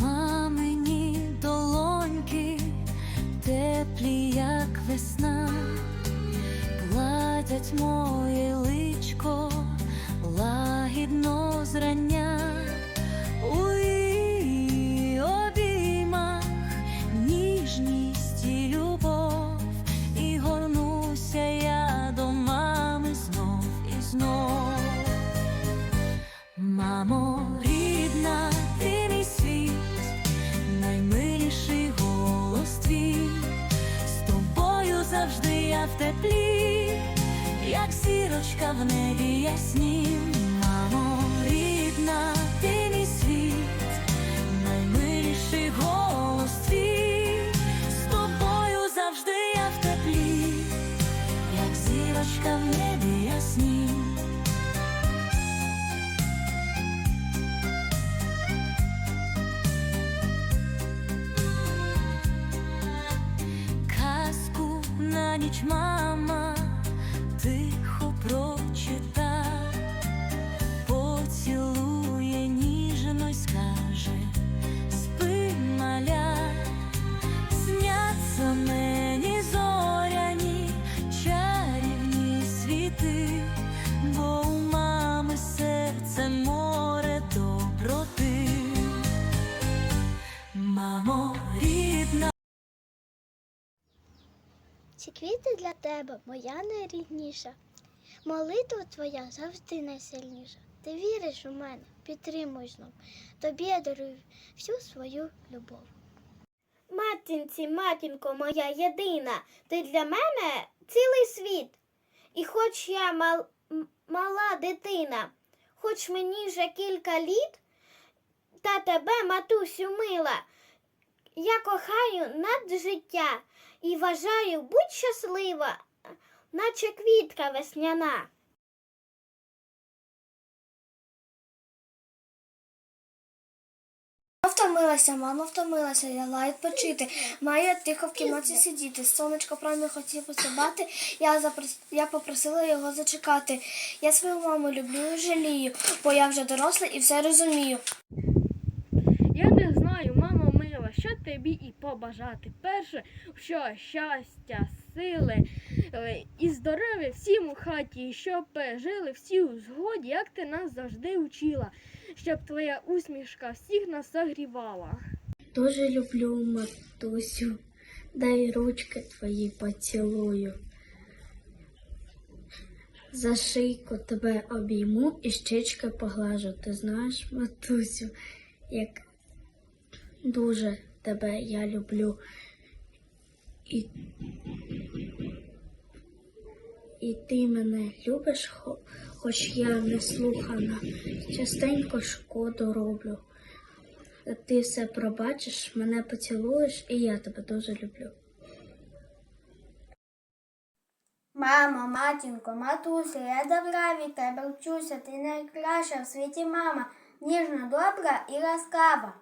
Мамині долоньки, теплі, як весна, гладять моє личко лагідно зрання. Мамо, рідна, ти мій світ, наймиліший голос твій, з тобою завжди я в теплі, як сірочка в небі яснім. Ніч мама тихо прочита, поцілує ніжно й скаже, спи маля, сняться мені зоряні чарівні світи, бо у мами серце море доброти. Мамо, Ці квіти для тебе, моя найрідніша. Молитва твоя завжди найсильніша. Ти віриш у мене, підтримуй знов. Тобі я дарую всю свою любов. Матінці, матінко моя єдина, ти для мене цілий світ. І хоч я мал, мала дитина, хоч мені вже кілька літ, та тебе, матусю, мила, я кохаю над життя і вважаю, будь щаслива, наче квітка весняна. Втомилася, мама втомилася, ляла відпочити. Маю тихо в кімнаті сидіти. Сонечко правильно хотів посибати. Я запрос... я попросила його зачекати. Я свою маму люблю і жалію, бо я вже доросла і все розумію. Я не знаю, мамо мила, що тобі і побажати. Перше, що щастя, сили е, і здоров'я всім у хаті, щоб жили всі у згоді, як ти нас завжди учила, щоб твоя усмішка всіх нас согрівала. Дуже люблю матусю. Дай ручки твої поцілую. За шийку тебе обійму і щечки поглажу. Ти знаєш, матусю, як дуже тебе я люблю. І, і ти мене любиш, хоч я не слухана, частенько шкоду роблю. Ти все пробачиш, мене поцілуєш, і я тебе дуже люблю. Мамо, матінко, матуся, я добра від тебе вчуся, ти найкраща в світі мама, ніжна, добра і ласкава.